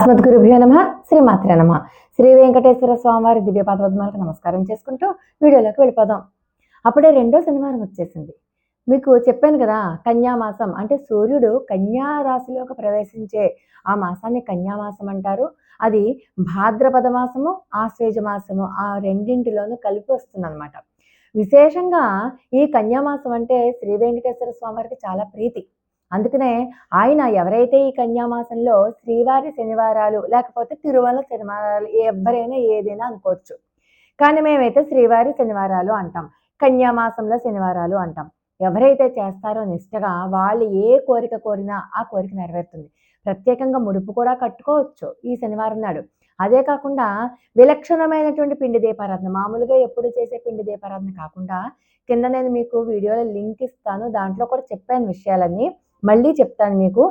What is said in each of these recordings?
అస్మద్గురుభ్యో నమ శ్రీమాత్రే నమ. శ్రీ వెంకటేశ్వర స్వామివారి దివ్య పద్మాలకు నమస్కారం చేసుకుంటూ వీడియోలోకి వెళ్ళిపోదాం. అప్పుడే రెండో శనివారం వచ్చేసింది. మీకు చెప్పాను కదా కన్యామాసం అంటే సూర్యుడు కన్యా రాశిలోకి ప్రవేశించే ఆ మాసాన్ని కన్యామాసం అంటారు. అది భాద్రపద మాసము ఆశ్వేజ మాసము ఆ రెండింటిలోనూ కలిపి వస్తుందన్నమాట. విశేషంగా ఈ కన్యామాసం అంటే శ్రీ వెంకటేశ్వర స్వామివారికి చాలా ప్రీతి. అందుకనే ఆయన ఎవరైతే ఈ కన్యామాసంలో శ్రీవారి శనివారాలు లేకపోతే తిరుమల శనివారాలు ఎవరైనా ఏదైనా అనుకోవచ్చు. కానీ మేమైతే శ్రీవారి శనివారాలు అంటాం. కన్యామాసంలో శనివారాలు అంటాం. ఎవరైతే చేస్తారో నిష్టగా వాళ్ళు ఏ కోరిక కోరినా ఆ కోరిక నెరవేరుతుంది. ప్రత్యేకంగా ముడుపు కూడా కట్టుకోవచ్చు ఈ శనివారం నాడు. అదే కాకుండా విలక్షణమైనటువంటి పిండి దీపారాధన మామూలుగా ఎప్పుడు చేసే పిండి దీపారాధన కాకుండా కింద నేను మీకు వీడియోలో లింక్ ఇస్తాను దాంట్లో కూడా చెప్పాను విషయాలన్నీ. మళ్ళీ చెప్తాను మీకు.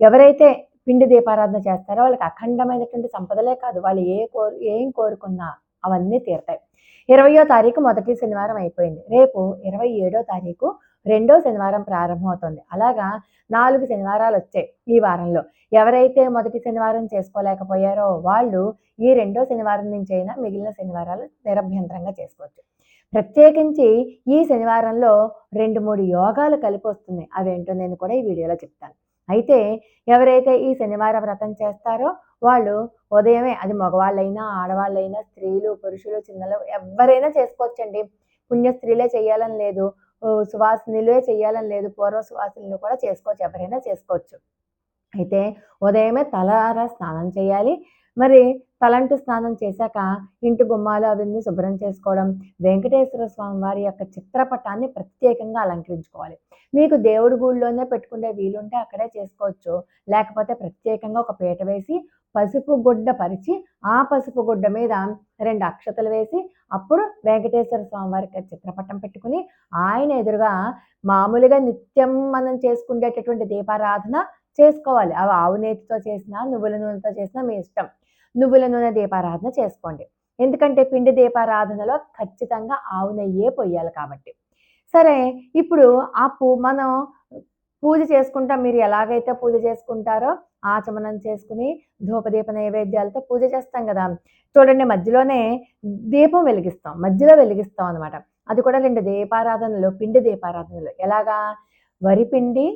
ఎవరైతే పిండి దీపారాధన చేస్తారో వాళ్ళకి అఖండమైనటువంటి సంపదలే కాదు. వాళ్ళు ఏ కోరు ఏం కోరుకున్నా అవన్నీ తీరుతాయి. ఇరవయో తారీఖు మొదటి శనివారం అయిపోయింది. రేపు ఇరవై ఏడో తారీఖు రెండో శనివారం ప్రారంభమవుతుంది. అలాగా నాలుగు శనివారాలు వచ్చాయి ఈ వారంలో. ఎవరైతే మొదటి శనివారం చేసుకోలేకపోయారో వాళ్ళు ఈ రెండో శనివారం నుంచి అయినా మిగిలిన శనివారాలు నిరభ్యంతరంగా చేసుకోవచ్చు. ప్రత్యేకించి ఈ శనివారంలో రెండు మూడు యోగాలు కలిపి వస్తున్నాయి. అవేంటో నేను కూడా ఈ వీడియోలో చెప్తాను. అయితే ఎవరైతే ఈ శనివారం వ్రతం చేస్తారో వాళ్ళు ఉదయమే అది మగవాళ్ళైనా ఆడవాళ్ళైనా స్త్రీలు పురుషులు చిన్నలు ఎవరైనా చేసుకోవచ్చండి. పుణ్య స్త్రీలే చేయాలని లేదు సువాసినిలే చేయాలని లేదు పూర్వ సువాసినులు కూడా చేసుకోవచ్చు ఎవరైనా చేసుకోవచ్చు. అయితే ఉదయమే తలార స్నానం చేయాలి. మరి తలంటు స్నానం చేశాక ఇంటి గుమ్మాలు అవన్నీ శుభ్రం చేసుకోవడం వెంకటేశ్వర స్వామి వారి యొక్క చిత్రపటాన్ని ప్రత్యేకంగా అలంకరించుకోవాలి. మీకు దేవుడి గుళ్ళోనే పెట్టుకునే వీలుంటే అక్కడే చేసుకోవచ్చు. లేకపోతే ప్రత్యేకంగా ఒక పీట వేసి పసుపు గుడ్డ పరిచి ఆ పసుపు గుడ్డ మీద రెండు అక్షతలు వేసి అప్పుడు వెంకటేశ్వర స్వామి వారికి చిత్రపటం పెట్టుకుని ఆయన ఎదురుగా మామూలుగా నిత్యం మనం చేసుకునేటటువంటి దీపారాధన చేసుకోవాలి. అవి ఆవు నేతితో చేసినా నువ్వుల నూనెతో చేసినా మీ ఇష్టం. నువ్వుల నూనె దీపారాధన చేసుకోండి. ఎందుకంటే పిండి దీపారాధనలో ఖచ్చితంగా ఆవు నెయ్యే పొయ్యాలి కాబట్టి. సరే ఇప్పుడు ఆ పూ మనం పూజ చేసుకుంటాం. మీరు ఎలాగైతే పూజ చేసుకుంటారో ఆచమనం చేసుకుని ధూపదీప నైవేద్యాలతో పూజ చేస్తాం కదా. చూడండి మధ్యలోనే దీపం వెలిగిస్తాం. మధ్యలో వెలిగిస్తాం అనమాట అది కూడా రెండు దీపారాధనలు పిండి దీపారాధనలు. ఎలాగా? వరిపిండి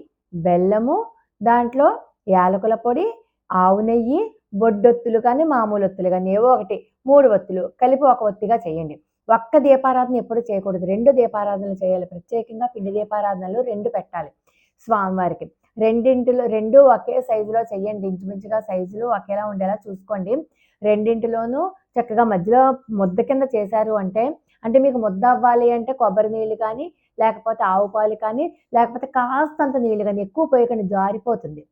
బెల్లము దాంట్లో యాలకుల పొడి ఆవు నెయ్యి బొడ్డొత్తులు కానీ మామూలు ఒత్తులు కానీ ఏవో ఒకటి మూడు ఒత్తులు కలిపి ఒక ఒత్తిగా చేయండి. ఒక్క దీపారాధన ఎప్పుడు చేయకూడదు. రెండు దీపారాధనలు చేయాలి. ప్రత్యేకంగా పిండి దీపారాధనలు రెండు పెట్టాలి స్వామివారికి. రెండింటిలో రెండు ఒకే సైజులో చేయండి. ఇంచుమించుగా సైజులు ఒకేలా ఉండేలా చూసుకోండి. రెండింటిలోనూ చక్కగా మధ్యలో ముద్ద కింద చేశారు అంటే అంటే మీకు ముద్ద అవ్వాలి అంటే కొబ్బరి నీళ్ళు కానీ లేకపోతే ఆవు పాలు కానీ లేకపోతే కాస్తంత నీళ్ళు కానీ ఎక్కువ పోయకండి జారిపోతుంది.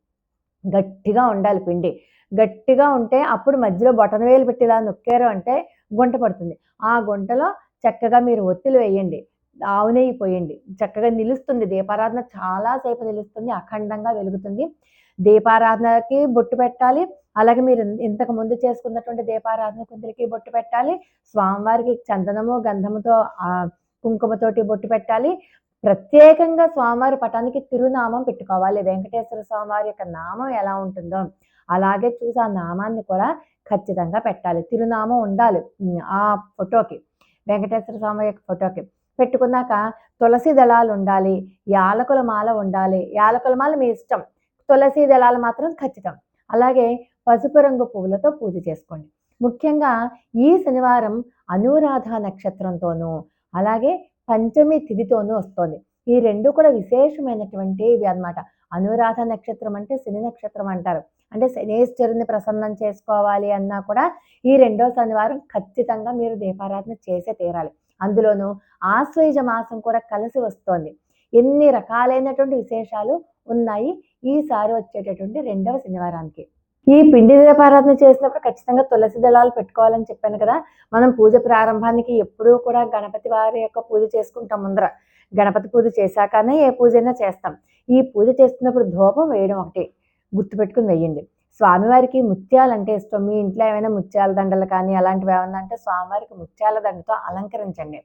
గట్టిగా ఉండాలి పిండి. గట్టిగా ఉంటే అప్పుడు మధ్యలో బొటన వేలు పెట్టి ఇలా నొక్కారు అంటే గుంట పడుతుంది. ఆ గుంటలో చక్కగా మీరు ఒత్తిలు వేయండి. ఆవు పోయండి. చక్కగా నిలుస్తుంది. దీపారాధన చాలాసేపు నిలుస్తుంది. అఖండంగా వెలుగుతుంది. దీపారాధనకి బొట్టు పెట్టాలి. అలాగే మీరు ఇంతకు ముందు చేసుకున్నటువంటి దీపారాధన కుందులకి బొట్టు పెట్టాలి. స్వామివారికి చందనము గంధముతో కుంకుమతోటి బొట్టు పెట్టాలి. ప్రత్యేకంగా స్వామివారి పటానికి తిరునామం పెట్టుకోవాలి. వెంకటేశ్వర స్వామివారి యొక్క నామం ఎలా ఉంటుందో. అలాగే చూసి ఆ నామాన్ని కూడా ఖచ్చితంగా పెట్టాలి. తిరునామం ఉండాలి. ఆ ఫోటోకి వెంకటేశ్వర స్వామి యొక్క ఫోటోకి. పెట్టుకున్నాక తులసి దళాలు ఉండాలి యాలకుల మాల ఉండాలి. యాలకుల మాల మీ ఇష్టం. తులసి దళాలు మాత్రం ఖచ్చితం. అలాగే పసుపు రంగు పువ్వులతో పూజ చేసుకోండి. ముఖ్యంగా ఈ శనివారం అనురాధ నక్షత్రంతోనూ అలాగే పంచమి తిథితోనూ వస్తుంది. ఈ రెండు కూడా విశేషమైనటువంటివి అనమాట అనురాధ నక్షత్రం అంటే శని నక్షత్రం అంటారు. అంటే శనేశ్వరుని ప్రసన్నం చేసుకోవాలి అన్నా కూడా ఈ రెండో శనివారం ఖచ్చితంగా మీరు దీపారాధన చేసే తీరాలి. అందులోనూ ఆశ్వయుజ మాసం కూడా కలిసి వస్తోంది. ఎన్ని రకాలైనటువంటి విశేషాలు ఉన్నాయి ఈసారి వచ్చేటటువంటి రెండవ శనివారానికి. ఈ పిండి దీపారాధన చేసినప్పుడు ఖచ్చితంగా తులసి దళాలు పెట్టుకోవాలని చెప్పాను కదా. మనం పూజ ప్రారంభానికి ఎప్పుడూ కూడా గణపతి వారి యొక్క పూజ చేసుకుంటాం ముందర. గణపతి పూజ చేశాకనే ఏ పూజైనా చేస్తాం. ఈ పూజ చేస్తున్నప్పుడు ధూపం వేయడం ఒకటి. గుర్తుపెట్టుకుని వెయ్యండి. స్వామివారికి ముత్యాలు అంటే ఇష్టం. మీ ఇంట్లో ఏమైనా ముత్యాల దండలు కానీ అలాంటివి ఏమైనా అంటే స్వామివారికి ముత్యాల దండతో అలంకరించండి.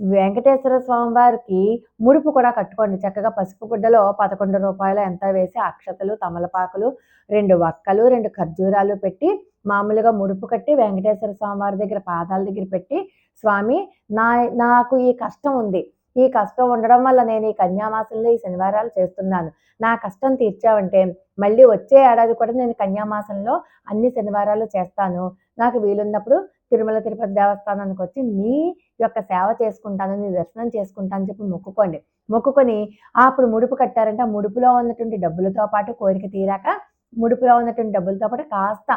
వెంకటేశ్వర స్వామి వారికి ముడుపు కూడా కట్టుకోండి. చక్కగా పసుపు గుడ్డలో పదకొండు రూపాయలు ఎంత వేసి అక్షతలు తమలపాకులు రెండు వక్కలు రెండు ఖర్జూరాలు పెట్టి మామూలుగా ముడుపు కట్టి వెంకటేశ్వర స్వామివారి దగ్గర పాదాల దగ్గర పెట్టి స్వామి నా నాకు ఈ కష్టం ఉంది. ఈ కష్టం ఉండడం వల్ల నేను ఈ కన్యామాసంలో ఈ శనివారాలు చేస్తున్నాను. నా కష్టం తీర్చావంటే మళ్ళీ వచ్చే ఏడాది కూడా నేను కన్యామాసంలో అన్ని శనివారాలు చేస్తాను. నాకు వీలున్నప్పుడు తిరుమల తిరుపతి దేవస్థానానికి వచ్చి నీ యొక్క సేవ చేసుకుంటాను నీ దర్శనం చేసుకుంటాను అని చెప్పి మొక్కుకోండి. మొక్కుకొని అప్పుడు ముడుపు కట్టారంటే ఆ ముడుపులో ఉన్నటువంటి డబ్బులతో పాటు కోరిక తీరాక ముడుపులో ఉన్నటువంటి డబ్బులతో పాటు కాస్త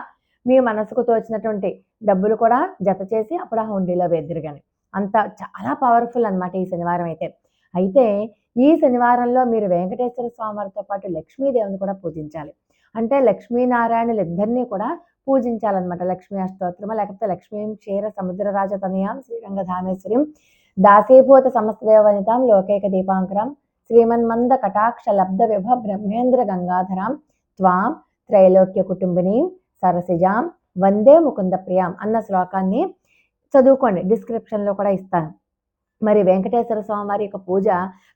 మీ మనసుకు తోచినటువంటి డబ్బులు కూడా జత చేసి అప్పుడు ఆ హుండీలో వేద్దరు కానీ అంత చాలా పవర్ఫుల్ అనమాట ఈ శనివారం అయితే. అయితే ఈ శనివారంలో మీరు వెంకటేశ్వర స్వామివారితో పాటు లక్ష్మీదేవిని కూడా పూజించాలి. అంటే లక్ష్మీనారాయణులు ఇద్దరినీ కూడా పూజించాలన్నమాట. లక్ష్మీ అష్టోత్తరమ లేకపోతే లక్ష్మీ క్షీర సముద్ర తనయాం శ్రీరంగధామేశ్వరిం దాసీభూత సమస్త దేవనితాం లోకైక దీపాంకరం శ్రీమన్మంద కటాక్ష లబ్ధ విభ బ్రహ్మేంద్ర గంగాధరాం త్వాం త్రైలోక్య కుటుంబిని సరసిజాం వందే ముకుంద ప్రియాం అన్న శ్లోకాన్ని చదువుకోండి. డిస్క్రిప్షన్లో కూడా ఇస్తాను. మరి వెంకటేశ్వర స్వామి వారి యొక్క పూజ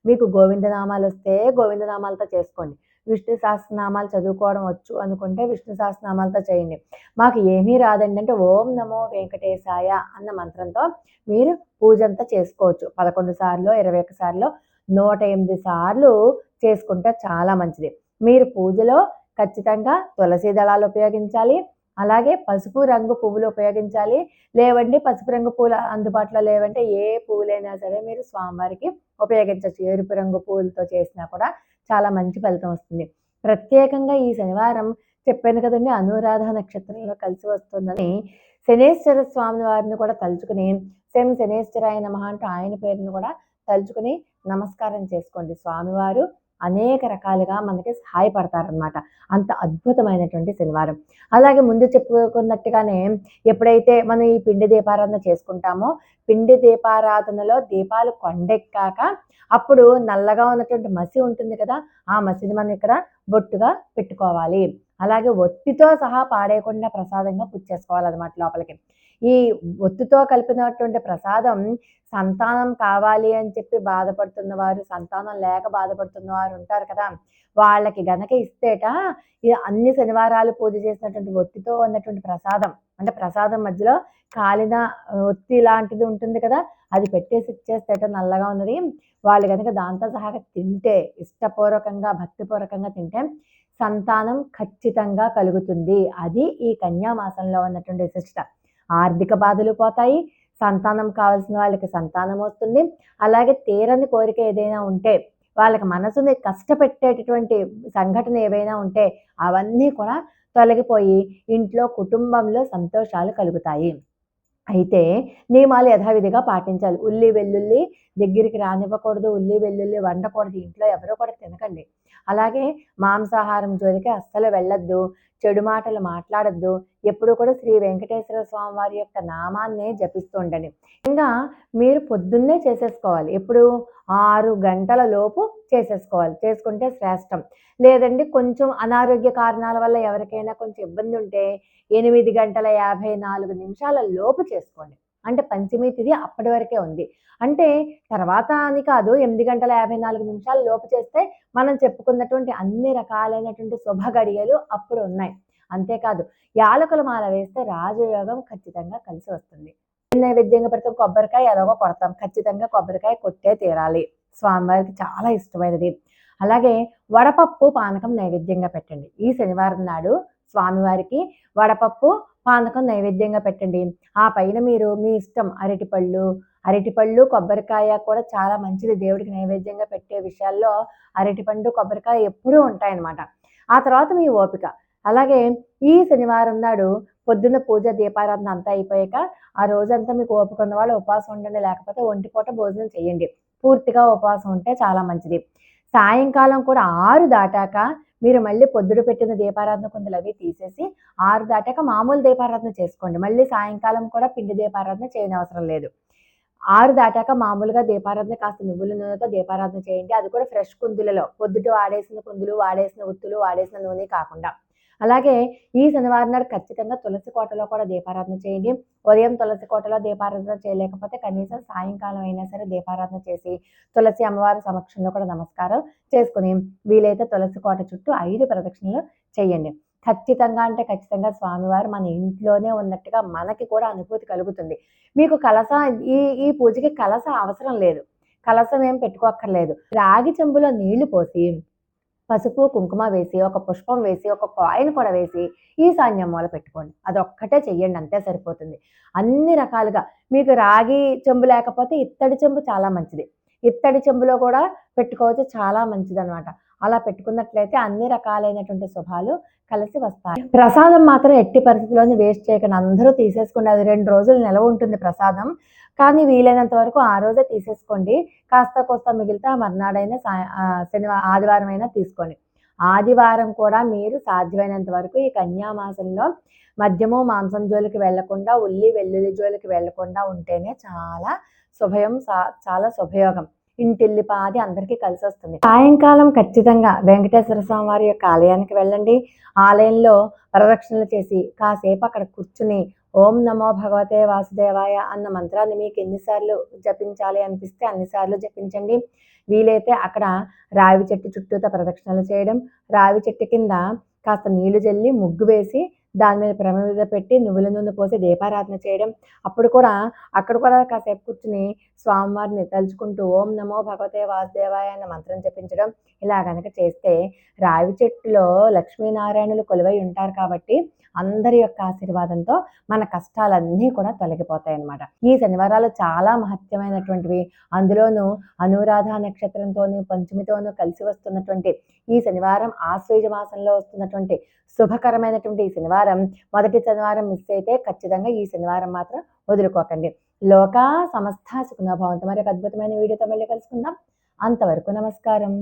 మీకు గోవిందనామాలు వస్తే గోవిందనామాలతో చేసుకోండి. విష్ణు సహస్రనామాలు చదువుకోవడం వచ్చు అనుకుంటే విష్ణు సహస్రనామాలతో చేయండి. మాకు ఏమీ రాదండి అంటే ఓం నమో వెంకటేశాయ అన్న మంత్రంతో మీరు పూజ అంతా చేసుకోవచ్చు. పదకొండు సార్లు ఇరవై ఒక్క సార్లు నూట ఎనిమిది సార్లు చేసుకుంటే చాలా మంచిది. మీరు పూజలో ఖచ్చితంగా తులసి దళాలు ఉపయోగించాలి. అలాగే పసుపు రంగు పువ్వులు ఉపయోగించాలి. లేవండి పసుపు రంగు పూలు అందుబాటులో లేవంటే ఏ పువ్వులైనా సరే మీరు స్వామివారికి ఉపయోగించవచ్చు. ఎరుపు రంగు పువ్వులతో చేసినా కూడా చాలా మంచి ఫలితం వస్తుంది. ప్రత్యేకంగా ఈ శనివారం చెప్పాను కదండి అనురాధ నక్షత్రంలో కలిసి వస్తుందని శనేశ్వర స్వామి వారిని కూడా తలుచుకుని శం శనేశ్వరాయ నమ అంటూ ఆయన పేరుని కూడా తలుచుకుని నమస్కారం చేసుకోండి. స్వామివారు అనేక రకాలుగా మనకి సహాయపడతారనమాట అంత అద్భుతమైనటువంటి శనివారం. అలాగే ముందు చెప్పుకున్నట్టుగానే ఎప్పుడైతే మనం ఈ పిండి దీపారాధన చేసుకుంటామో పిండి దీపారాధనలో దీపాలు కొండెక్కాక అప్పుడు నల్లగా ఉన్నటువంటి మసి ఉంటుంది కదా ఆ మసిని మనం ఇక్కడ బొట్టుగా పెట్టుకోవాలి. అలాగే ఒత్తితో సహా పాడేయకుండా ప్రసాదంగా పుచ్చేసుకోవాలన్నమాట లోపలికి. ఈ ఒత్తితో కలిపినటువంటి ప్రసాదం సంతానం కావాలి అని చెప్పి బాధపడుతున్న వారు సంతానం లేక బాధపడుతున్న వారు ఉంటారు కదా. వాళ్ళకి గనక ఇస్తేట ఇది అన్ని శనివారాలు పూజ చేసినటువంటి ఒత్తితో ఉన్నటువంటి ప్రసాదం అంటే ప్రసాదం మధ్యలో కాలిన ఒత్తి లాంటిది ఉంటుంది కదా అది పెట్టేసి ఇచ్చేస్తేట నల్లగా ఉన్నది. వాళ్ళు కనుక దాంతో సహా తింటే ఇష్టపూర్వకంగా భక్తిపూర్వకంగా తింటే సంతానం ఖచ్చితంగా కలుగుతుంది. అది ఈ కన్యామాసంలో ఉన్నటువంటి విశిష్టత. ఆర్థిక బాధలు పోతాయి సంతానం కావాల్సిన వాళ్ళకి సంతానం వస్తుంది. అలాగే తీరని కోరిక ఏదైనా ఉంటే వాళ్ళకి మనసుని కష్టపెట్టేటటువంటి సంఘటన ఏవైనా ఉంటే అవన్నీ కూడా తొలగిపోయి ఇంట్లో కుటుంబంలో సంతోషాలు కలుగుతాయి. అయితే నియమాలు యథావిధిగా పాటించాలి. ఉల్లి వెల్లుల్లి దగ్గరికి రానివ్వకూడదు ఉల్లి వెల్లుల్లి వండకూడదు ఇంట్లో ఎవరో కూడా తినకండి. అలాగే మాంసాహారం జోలికి అస్సలు వెళ్ళొద్దు చెడు మాటలు మాట్లాడద్దు ఎప్పుడు కూడా శ్రీ వెంకటేశ్వర స్వామి వారి యొక్క నామాన్నే జపిస్తూ ఉండండి. ఇంకా మీరు పొద్దున్నే చేసేసుకోవాలి ఎప్పుడు ఆరు గంటల లోపు చేసేసుకోవాలి చేసుకుంటే శ్రేష్టం. లేదండి కొంచెం అనారోగ్య కారణాల వల్ల ఎవరికైనా కొంచెం ఇబ్బంది ఉంటే ఎనిమిది గంటల యాభై నాలుగు నిమిషాల లోపు చేసుకోండి. అంటే పంచమి తిథి అప్పటి వరకే ఉంది. అంటే తర్వాత అని కాదు ఎనిమిది గంటల యాభై నాలుగు నిమిషాలు లోపు చేస్తే మనం చెప్పుకున్నటువంటి అన్ని రకాలైనటువంటి శుభ గడియలు అప్పుడు ఉన్నాయి. అంతేకాదు యాలకుల మాల వేస్తే రాజయోగం ఖచ్చితంగా కలిసి వస్తుంది. నైవేద్యంగా పెడతాం? కొబ్బరికాయ ఎలాగో కొడతాం. ఖచ్చితంగా కొబ్బరికాయ కొట్టే తీరాలి. స్వామివారికి చాలా ఇష్టమైనది. అలాగే వడపప్పు పానకం నైవేద్యంగా పెట్టండి. ఈ శనివారం నాడు స్వామివారికి వడపప్పు పానకం నైవేద్యంగా పెట్టండి. ఆ పైన మీరు మీ ఇష్టం అరటిపళ్ళు అరటిపళ్ళు కొబ్బరికాయ కూడా చాలా మంచిది దేవుడికి నైవేద్యంగా పెట్టే విషయాల్లో అరటిపండు కొబ్బరికాయ ఎప్పుడూ ఉంటాయన్నమాట. ఆ తర్వాత మీ ఓపిక. అలాగే ఈ శనివారం నాడు పొద్దున్న పూజ దీపారాధన అంతా అయిపోయాక ఆ రోజంతా మీకు ఓపిక ఉన్న వాళ్ళు ఉపవాసం ఉండండి. లేకపోతే ఒంటిపూట భోజనం చేయండి. పూర్తిగా ఉపవాసం ఉంటే చాలా మంచిది. సాయంకాలం కూడా ఆరు దాటాక మీరు మళ్ళీ పొద్దుడు పెట్టిన దీపారాధన కుందులు అవి తీసేసి ఆరు దాటాక మామూలు దీపారాధన చేసుకోండి. మళ్ళీ సాయంకాలం కూడా పిండి దీపారాధన చేయనవసరం లేదు. ఆరు దాటాక మామూలుగా దీపారాధన కాస్త నువ్వుల నూనెతో దీపారాధన చేయండి. అది కూడా ఫ్రెష్ కుందులలో. పొద్దుట వాడేసిన కుందులు వాడేసిన ఉత్తులు వాడేసిన నూనె కాకుండా. అలాగే ఈ శనివారం నాడు ఖచ్చితంగా తులసి కోటలో కూడా దీపారాధన చేయండి. ఉదయం తులసి కోటలో దీపారాధన చేయలేకపోతే కనీసం సాయంకాలం అయినా సరే దీపారాధన చేసి తులసి అమ్మవారి సమక్షంలో కూడా నమస్కారం చేసుకుని వీలైతే తులసి కోట చుట్టూ ఐదు ప్రదక్షిణలు చేయండి. ఖచ్చితంగా అంటే ఖచ్చితంగా స్వామివారు మన ఇంట్లోనే ఉన్నట్టుగా మనకి కూడా అనుభూతి కలుగుతుంది. మీకు కలస ఈ ఈ పూజకి కలస అవసరం లేదు. కలసం ఏం పెట్టుకోక్కర్లేదు. రాగి చెంబులో నీళ్ళు పోసి పసుపు కుంకుమ వేసి ఒక పుష్పం వేసి ఒక కాయిన్ కూడా వేసి ఈ సాన్యం మూల పెట్టుకోండి. అది ఒక్కటే చెయ్యండి అంతే సరిపోతుంది. అన్ని రకాలుగా మీకు రాగి చెంబు లేకపోతే ఇత్తడి చెంబు చాలా మంచిది. ఇత్తడి చెంబులో కూడా పెట్టుకోవచ్చు చాలా మంచిది అనమాట అలా పెట్టుకున్నట్లయితే అన్ని రకాలైనటువంటి శుభాలు కలిసి వస్తాయి. ప్రసాదం మాత్రం ఎట్టి పరిస్థితిలోని వేస్ట్ చేయకుండా. అందరూ తీసేసుకోండి అది రెండు రోజులు నిలవ ఉంటుంది ప్రసాదం. కానీ వీలైనంత వరకు ఆ రోజే తీసేసుకోండి. కాస్త కోస్త మిగిలితే ఆ మర్నాడైనా శనివారం ఆదివారం అయినా తీసుకోండి. ఆదివారం కూడా మీరు సాధ్యమైనంత వరకు ఈ కన్యామాసంలో మద్యము మాంసం జోలికి వెళ్ళకుండా ఉల్లి వెల్లుల్లి జోలికి వెళ్ళకుండా ఉంటేనే చాలా శుభయం సా- చాలా శుభయోగం. ఇంటిల్లి పాది అందరికీ కలిసి వస్తుంది సాయంకాలం ఖచ్చితంగా వెంకటేశ్వర స్వామి వారి యొక్క ఆలయానికి వెళ్ళండి. ఆలయంలో ప్రదక్షిణలు చేసి కాసేపు అక్కడ కూర్చుని ఓం నమో భగవతే వాసుదేవాయ అన్న మంత్రాన్ని మీకు ఎన్నిసార్లు జపించాలి అనిపిస్తే అన్నిసార్లు జపించండి. వీలైతే అక్కడ రావి చెట్టు చుట్టూత ప్రదక్షిణలు చేయడం. రావి చెట్టు కింద కాస్త నీళ్ళు జల్లి ముగ్గు వేసి దాని మీద ప్రేమ మీద పెట్టి నువ్వుల నూనె పోసి దీపారాధన చేయడం. అప్పుడు కూడా అక్కడ కూడా కాసేపు కూర్చుని స్వామివారిని తలుచుకుంటూ ఓం నమో భగవతే వాసుదేవాయ అన్న మంత్రం జపించడం. ఇలా కనుక చేస్తే రావి చెట్టులో లక్ష్మీనారాయణులు కొలువై ఉంటారు కాబట్టి అందరి యొక్క ఆశీర్వాదంతో మన కష్టాలన్నీ కూడా తొలగిపోతాయి అన్నమాట ఈ శనివారాలు చాలా మహత్యమైనటువంటివి. అందులోనూ అనురాధ నక్షత్రంతోనూ పంచమితోనూ కలిసి వస్తున్నటువంటి ఈ శనివారం ఆశ్వేజ మాసంలో వస్తున్నటువంటి శుభకరమైనటువంటి ఈ శనివారం మొదటి శనివారం మిస్ అయితే ఖచ్చితంగా ఈ శనివారం మాత్రం వదులుకోకండి. లోకా సమస్త సుఖనభావంతో మరి ఒక అద్భుతమైన వీడియోతో మళ్ళీ కలుసుకుందాం. అంతవరకు నమస్కారం.